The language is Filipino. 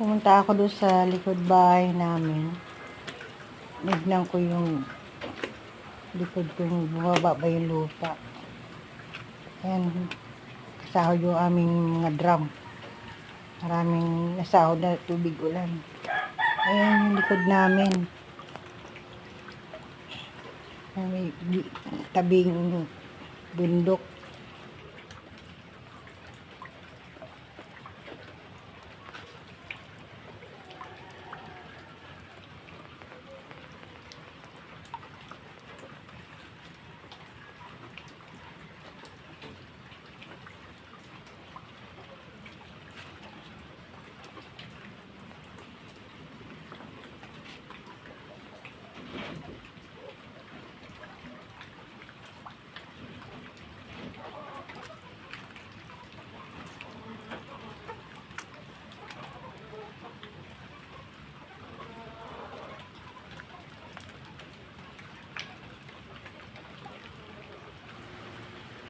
Pumunta ako doon sa likod bahay namin. Nignan ko yung likod ko yung bumaba ba yung lupa. Ayan, kasahod yung aming mga drum. Maraming nasahod na tubig ulan. Ayan yung likod namin. May tabing bundok.